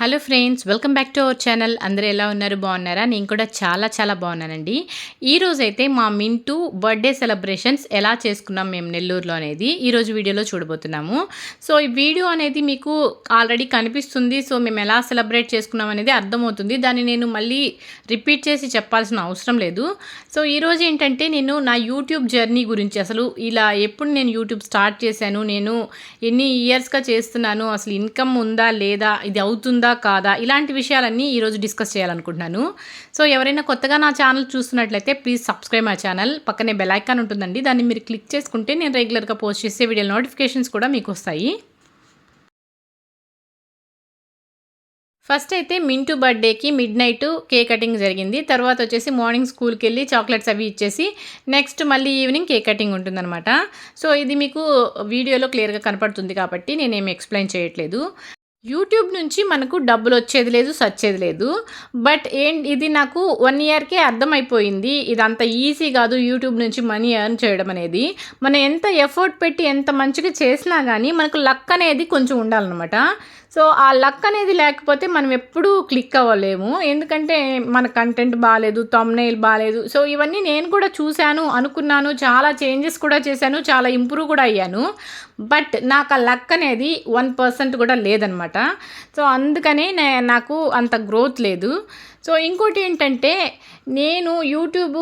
Hello friends welcome back to our channel. అందరూ ఎలా ఉన్నారు? బాగున్నారా? నేను కూడా చాలా చాలా బాగున్నానండి. ఈ అయితే మా మింటూ బర్త్డే సెలబ్రేషన్స్ ఎలా చేసుకున్నాం మేము నెల్లూరులో అనేది ఈరోజు వీడియోలో చూడబోతున్నాము. సో ఈ వీడియో అనేది మీకు ఆల్రెడీ కనిపిస్తుంది. సో మేము ఎలా సెలబ్రేట్ చేసుకున్నాం అనేది అర్థమవుతుంది. దాన్ని నేను మళ్ళీ రిపీట్ చేసి చెప్పాల్సిన అవసరం లేదు. సో ఈరోజు ఏంటంటే నేను నా యూట్యూబ్ జర్నీ గురించి అసలు ఇలా ఎప్పుడు నేను యూట్యూబ్ స్టార్ట్ చేశాను నేను ఎన్ని ఇయర్స్గా చేస్తున్నాను అసలు ఇన్కమ్ ఉందా లేదా ఇది అవుతుందా కాదా ఇలాంటి విషయాలన్నీ ఈరోజు డిస్కస్ చేయాలనుకుంటున్నాను. సో ఎవరైనా కొత్తగా నా ఛానల్ చూస్తున్నట్లయితే ప్లీజ్ సబ్స్క్రైబ్ మై ఛానల్. పక్కనే బెల్ ఐకాన్ ఉంటుందండి. దాన్ని మీరు క్లిక్ చేసుకుంటే నేను రెగ్యులర్గా పోస్ట్ చేసే వీడియో నోటిఫికేషన్స్ కూడా మీకు వస్తాయి. ఫస్ట్ అయితే మింటూ బర్త్డేకి మిడ్ నైట్ కేక్ కటింగ్ జరిగింది. తర్వాత వచ్చేసి మార్నింగ్ స్కూల్కి వెళ్ళి చాక్లెట్స్ అవి ఇచ్చేసి నెక్స్ట్ మళ్ళీ ఈవినింగ్ కేక్ కటింగ్ ఉంటుందన్నమాట. సో ఇది మీకు వీడియోలో క్లియర్గా కనపడుతుంది కాబట్టి నేనేమి ఎక్స్ప్లెయిన్ చేయట్లేదు. యూట్యూబ్ నుంచి మనకు డబ్బులు వచ్చేది లేదు సచ్చేది లేదు. బట్ ఏం ఇది నాకు వన్ ఇయర్కే అర్థమైపోయింది. ఇది అంత ఈజీ కాదు యూట్యూబ్ నుంచి మనీ ఎర్న్ చేయడం అనేది. మనం ఎంత ఎఫర్ట్ పెట్టి ఎంత మంచిగా చేసినా కానీ మనకు లక్ అనేది కొంచెం ఉండాలన్నమాట. సో ఆ లక్ అనేది లేకపోతే మనం ఎప్పుడూ క్లిక్ అవ్వలేము. ఎందుకంటే మన కంటెంట్ బాగాలేదు తమ్నైల్ బాగాలేదు సో ఇవన్నీ నేను కూడా చూశాను అనుకున్నాను. చాలా చేంజెస్ కూడా చేశాను చాలా ఇంప్రూవ్ కూడా అయ్యాను. బట్ నాకు ఆ లక్ అనేది వన్ పర్సెంట్ కూడా లేదనమాట. సో అందుకనే నే- నాకు అంత గ్రోత్ లేదు. సో ఇంకోటి ఏంటంటే నేను యూట్యూబ్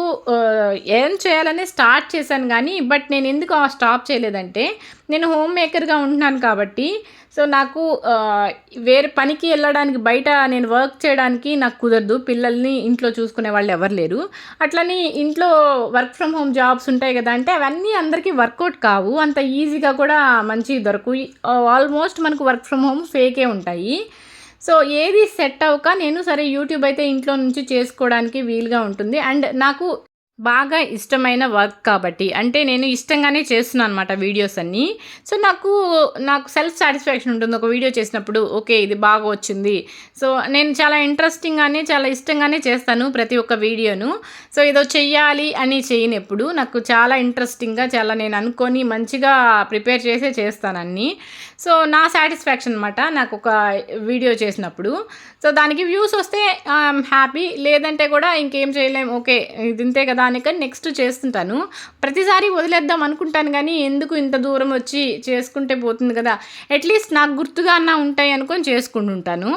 ఏం చేయాలనే స్టార్ట్ చేశాను కానీ బట్ నేను ఎందుకు స్టాప్ చేయలేదంటే నేను హోమ్ మేకర్గా ఉంటున్నాను కాబట్టి సో నాకు వేరే పనికి వెళ్ళడానికి బయట నేను వర్క్ చేయడానికి నాకు కుదరదు. పిల్లల్ని ఇంట్లో చూసుకునే వాళ్ళు ఎవరు లేరు. అట్లని ఇంట్లో వర్క్ ఫ్రమ్ హోమ్ జాబ్స్ ఉంటాయి కదా అంటే అవన్నీ అందరికీ వర్కౌట్ కావు. అంత ఈజీగా కూడా మంచి దొరకు ఆల్మోస్ట్ మనకు వర్క్ ఫ్రమ్ హోమ్ ఫేకే ఉంటాయి. సో ఏది సెట్ అవ్వక నేను సరే యూట్యూబ్ అయితే ఇంట్లో నుంచి చేసుకోవడానికి వీలుగా ఉంటుంది. అండ్ నాకు బాగా ఇష్టమైన వర్క్ కాబట్టి. అంటే నేను ఇష్టంగానే చేస్తున్నాను అనమాట వీడియోస్ అన్నీ. సో నాకు నాకు సెల్ఫ్ సాటిస్ఫాక్షన్ ఉంటుంది. ఒక వీడియో చేసినప్పుడు ఓకే ఇది బాగా వచ్చింది. సో నేను చాలా ఇంట్రెస్టింగ్గానే చాలా ఇష్టంగానే చేస్తాను ప్రతి ఒక్క వీడియోను సో ఏదో చెయ్యాలి అని చేయనప్పుడు నాకు చాలా ఇంట్రెస్టింగ్గా చాలా నేను అనుకొని మంచిగా ప్రిపేర్ చేసే చేస్తాను అన్నీ. సో నా సాటిస్ఫాక్షన్ అనమాట నాకు ఒక వీడియో చేసినప్పుడు. సో దానికి వ్యూస్ వస్తే హ్యాపీ లేదంటే కూడా ఇంకేం చేయలేం. ఓకే ఇది ఇంతే కదా అని నెక్స్ట్ చేస్తుంటాను. ప్రతిసారి వదిలేద్దాం అనుకుంటాను కానీ ఎందుకు ఇంత దూరం వచ్చి చేసుకుంటే పోతుంది కదా? అట్లీస్ట్ నాకు గుర్తుగా అన్నా ఉంటాయి అనుకొని చేసుకుంటుంటాను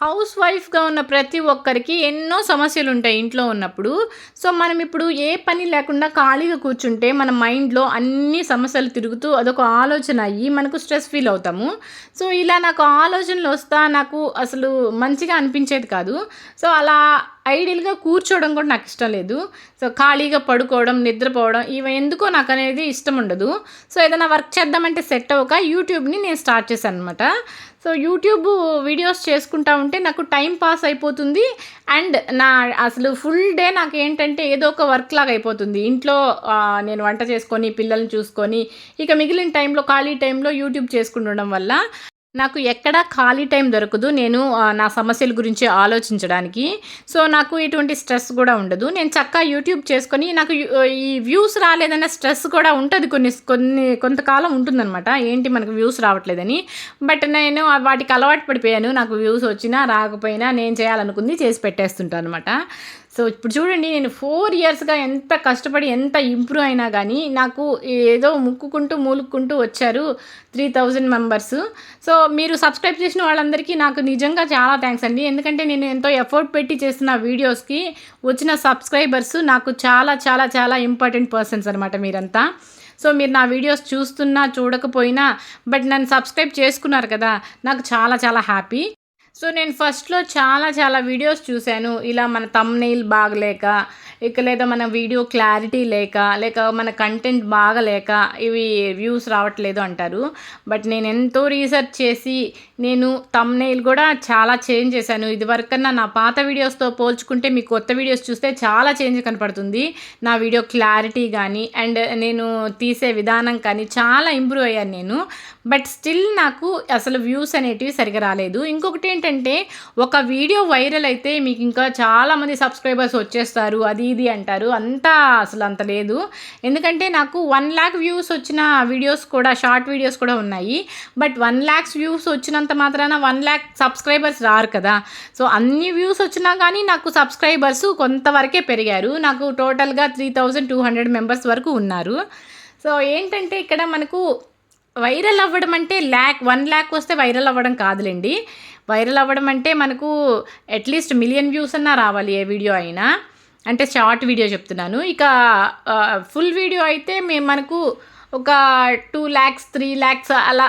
హౌస్ వైఫ్గా ఉన్న ప్రతి ఒక్కరికి ఎన్నో సమస్యలు ఉంటాయి ఇంట్లో ఉన్నప్పుడు. సో మనం ఇప్పుడు ఏ పని లేకుండా ఖాళీగా కూర్చుంటే మన మైండ్లో అన్ని సమస్యలు తిరుగుతూ అదొక ఆలోచన అయ్యి మనకు స్ట్రెస్ ఫీల్ అవుతాము. సో ఇలా నాకు ఆలోచనలు వస్తా నాకు అసలు మంచిగా అనిపించేది కాదు. సో అలా ఐడియల్గా కూర్చోవడం కూడా నాకు ఇష్టం లేదు. సో ఖాళీగా పడుకోవడం నిద్రపోవడం ఇవి ఎందుకో నాకు అనేది ఇష్టం ఉండదు. సో ఏదైనా వర్క్ చేద్దామంటే సెట్ అవ్వక యూట్యూబ్ని నేను స్టార్ట్ చేశాను అనమాట సో యూట్యూబ్ వీడియోస్ చేసుకుంటా ఉంటే నాకు టైం పాస్ అయిపోతుంది. అండ్ నా అసలు ఫుల్ డే నాకు ఏంటంటే ఏదో ఒక వర్క్ లాగా అయిపోతుంది. ఇంట్లో నేను వంట చేసుకొని పిల్లల్ని చూసుకొని ఇక మిగిలిన టైంలో ఖాళీ టైంలో యూట్యూబ్ చేసుకుంటుండడం వల్ల నాకు ఎక్కడా ఖాళీ టైం దొరకదు. నేను నా సమస్యల గురించి ఆలోచించడానికి. సో నాకు ఎటువంటి స్ట్రెస్ కూడా ఉండదు. నేను చక్కగా యూట్యూబ్ చేసుకొని నాకు ఈ వ్యూస్ రాలేదన్న స్ట్రెస్ కూడా ఉంటుంది కొన్ని కొన్ని కొంతకాలం ఉంటుందన్నమాట. ఏంటి మనకు వ్యూస్ రావట్లేదని. బట్ నేను వాటికి అలవాటు పడిపోయాను. నాకు వ్యూస్ వచ్చినా రాకపోయినా నేను చేయాలనుకుంది చేసి పెట్టేస్తుంటాను అనమాట సో ఇప్పుడు చూడండి నేను ఫోర్ ఇయర్స్గా ఎంత కష్టపడి ఎంత ఇంప్రూవ్ అయినా కానీ నాకు ఏదో ముక్కుకుంటూ మూలుక్కుంటూ వచ్చారు త్రీ థౌజండ్ మెంబర్స్ సో మీరు సబ్స్క్రైబ్ చేసిన వాళ్ళందరికీ నాకు నిజంగా చాలా థ్యాంక్స్ అండి. ఎందుకంటే నేను ఎంతో ఎఫర్ట్ పెట్టి చేస్తున్న వీడియోస్కి వచ్చిన సబ్స్క్రైబర్స్ నాకు చాలా చాలా చాలా ఇంపార్టెంట్ పర్సన్స్ అనమాట మీరంతా. సో మీరు నా వీడియోస్ చూస్తున్నా చూడకపోయినా బట్ నన్ను సబ్స్క్రైబ్ చేసుకున్నారు కదా నాకు చాలా చాలా హ్యాపీ సో నేను ఫస్ట్లో చాలా చాలా వీడియోస్ చూశాను. ఇలా మన తమ్నెయిల్ బాగలేక ఇక లేదా మన వీడియో క్లారిటీ లేక లేక మన కంటెంట్ బాగలేక ఇవి వ్యూస్ రావట్లేదు అంటారు. బట్ నేను ఎంతో రీసెర్చ్ చేసి నేను తమ్నైల్ కూడా చాలా చేంజ్ చేశాను. ఇదివరకన్నా నా పాత వీడియోస్తో పోల్చుకుంటే మీ కొత్త వీడియోస్ చూస్తే చాలా చేంజ్ కనపడుతుంది. నా వీడియో క్లారిటీ కానీ అండ్ నేను తీసే విధానం కానీ చాలా ఇంప్రూవ్ అయ్యాను నేను. బట్ స్టిల్ నాకు అసలు వ్యూస్ అనేటివి సరిగా రాలేదు. ఇంకొకటి ఏంటంటే ఒక వీడియో వైరల్ అయితే మీకు ఇంకా చాలామంది సబ్స్క్రైబర్స్ వచ్చేస్తారు. అది ఇది అంటారు. అంతా అసలు అంత లేదు. ఎందుకంటే నాకు వన్ ల్యాక్ వ్యూస్ వచ్చిన వీడియోస్ కూడా షార్ట్ వీడియోస్ కూడా ఉన్నాయి. బట్ వన్ ల్యాక్స్ వ్యూస్ వచ్చినంత మాత్రాన వన్ ల్యాక్ సబ్స్క్రైబర్స్ రారు కదా. సో అన్ని వ్యూస్ వచ్చినా కానీ నాకు సబ్స్క్రైబర్స్ కొంతవరకే పెరిగారు. నాకు టోటల్గా three thousand two hundred members వరకు ఉన్నారు. సో ఏంటంటే ఇక్కడ మనకు వైరల్ అవ్వడం అంటే ల్యాక్ వన్ ల్యాక్ వస్తే వైరల్ అవ్వడం కాదులేండి. వైరల్ అవ్వడం అంటే మనకు అట్లీస్ట్ మిలియన్ వ్యూస్ అన్నా రావాలి ఏ వీడియో అయినా. అంటే షార్ట్ వీడియో చెప్తున్నాను. ఇక ఫుల్ వీడియో అయితే మేము మనకు ఒక టూ ల్యాక్స్ త్రీ ల్యాక్స్ అలా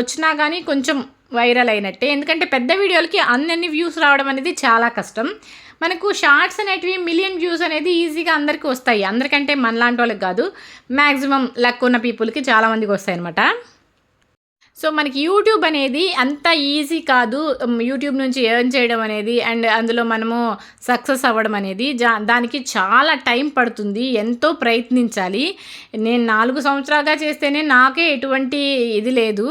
వచ్చినా కానీ కొంచెం వైరల్ అయినట్టే. ఎందుకంటే పెద్ద వీడియోలకి అన్ని వ్యూస్ రావడం అనేది చాలా కష్టం. మనకు షార్ట్స్ అనేటివి మిలియన్ వ్యూస్ అనేది ఈజీగా అందరికీ వస్తాయి. అందరికంటే మనలాంటి వాళ్ళకి కాదు మ్యాక్సిమం లక్ ఉన్న పీపుల్కి చాలామందికి వస్తాయి అనమాట సో మనకి యూట్యూబ్ అనేది అంత ఈజీ కాదు యూట్యూబ్ నుంచి ఎర్న్ చేయడం అనేది అండ్ అందులో మనము సక్సెస్ అవ్వడం అనేది. జా దానికి చాలా టైం పడుతుంది ఎంతో ప్రయత్నించాలి. నేను నాలుగు సంవత్సరాలుగా చేస్తేనే నాకే ఎటువంటి ఇది లేదు.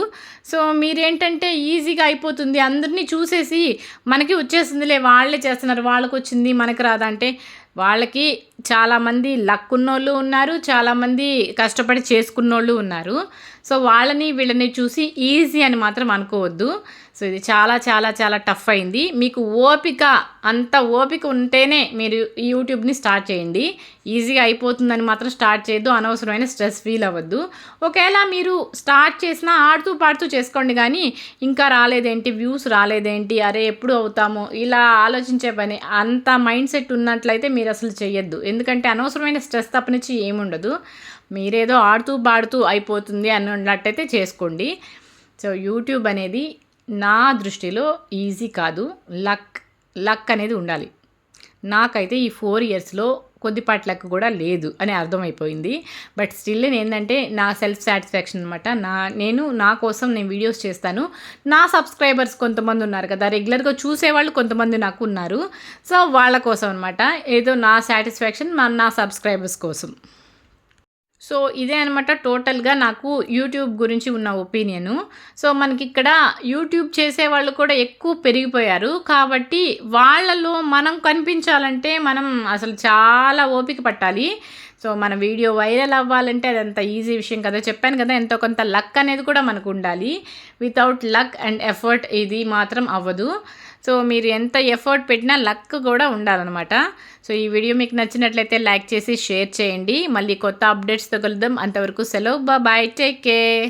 సో మీరేంటంటే ఈజీగా అయిపోతుంది అందరినీ చూసేసి మనకి వచ్చేసిందిలే వాళ్ళే చేస్తున్నారు వాళ్ళకి వచ్చింది మనకి రాదంటే వాళ్ళకి చాలామంది లక్ ఉన్నోళ్ళు ఉన్నారు చాలామంది కష్టపడి చేసుకున్నోళ్ళు ఉన్నారు. సో వాళ్ళని వీళ్ళని చూసి ఈజీ అని మాత్రం అనుకోవద్దు. సో ఇది చాలా చాలా చాలా టఫ్ అయింది. మీకు ఓపిక అంత ఓపిక ఉంటేనే మీరు యూట్యూబ్ని స్టార్ట్ చేయండి. ఈజీగా అయిపోతుందని మాత్రం స్టార్ట్ చేయొద్దు. అనవసరమైన స్ట్రెస్ ఫీల్ అవ్వద్దు. ఒకవేళ మీరు స్టార్ట్ చేసినా ఆడుతూ పాడుతూ చేసుకోండి కానీ ఇంకా రాలేదేంటి? వ్యూస్ రాలేదేంటి? అరే ఎప్పుడు అవుతామో? ఇలా ఆలోచించే పని అంత మైండ్ సెట్ ఉన్నట్లయితే మీరు అసలు చేయొద్దు. ఎందుకంటే అనవసరమైన స్ట్రెస్ తప్పనిచ్చి ఏముండదు. మీరేదో ఆడుతూ పాడుతూ అయిపోతుంది అన్నట్టయితే చేసుకోండి. సో యూట్యూబ్ అనేది నా దృష్టిలో ఈజీ కాదు. లక్ లక్ అనేది ఉండాలి. నాకైతే ఈ ఫోర్ ఇయర్స్లో కొద్దిపాటి లక్ కూడా లేదు అని అర్థమైపోయింది. బట్ స్టిల్ ఏంటంటే నా సెల్ఫ్ సాటిస్ఫాక్షన్ అనమాట నా నేను నా కోసం నేను వీడియోస్ చేస్తాను. నా సబ్స్క్రైబర్స్ కొంతమంది ఉన్నారు కదా రెగ్యులర్గా చూసేవాళ్ళు కొంతమంది నాకు ఉన్నారు. సో వాళ్ళ కోసం అనమాట ఏదో నా సాటిస్ఫాక్షన్ మా నా సబ్స్క్రైబర్స్ కోసం. సో ఇదే అనమాట టోటల్గా నాకు యూట్యూబ్ గురించి ఉన్న ఒపీనియను. సో మనకి ఇక్కడ యూట్యూబ్ చేసే వాళ్ళు కూడా ఎక్కువ పెరిగిపోయారు. కాబట్టి వాళ్ళలో మనం కనిపించాలంటే మనం అసలు చాలా ఓపిక పట్టాలి. సో మన వీడియో వైరల్ అవ్వాలంటే అది అంత ఈజీ విషయం కదా. చెప్పాను కదా ఎంతో కొంత లక్ అనేది కూడా మనకు ఉండాలి. వితౌట్ లక్ అండ్ ఎఫర్ట్ ఇది మాత్రం అవ్వదు. సో మీరు ఎంత ఎఫర్ట్ పెట్టినా లక్ కూడా ఉండాలన్నమాట. సో ఈ వీడియో మీకు నచ్చినట్లయితే లైక్ చేసి షేర్ చేయండి. మళ్ళీ కొత్త అప్డేట్స్తో కలుద్దాం. అంతవరకు సెలవు. Bye take care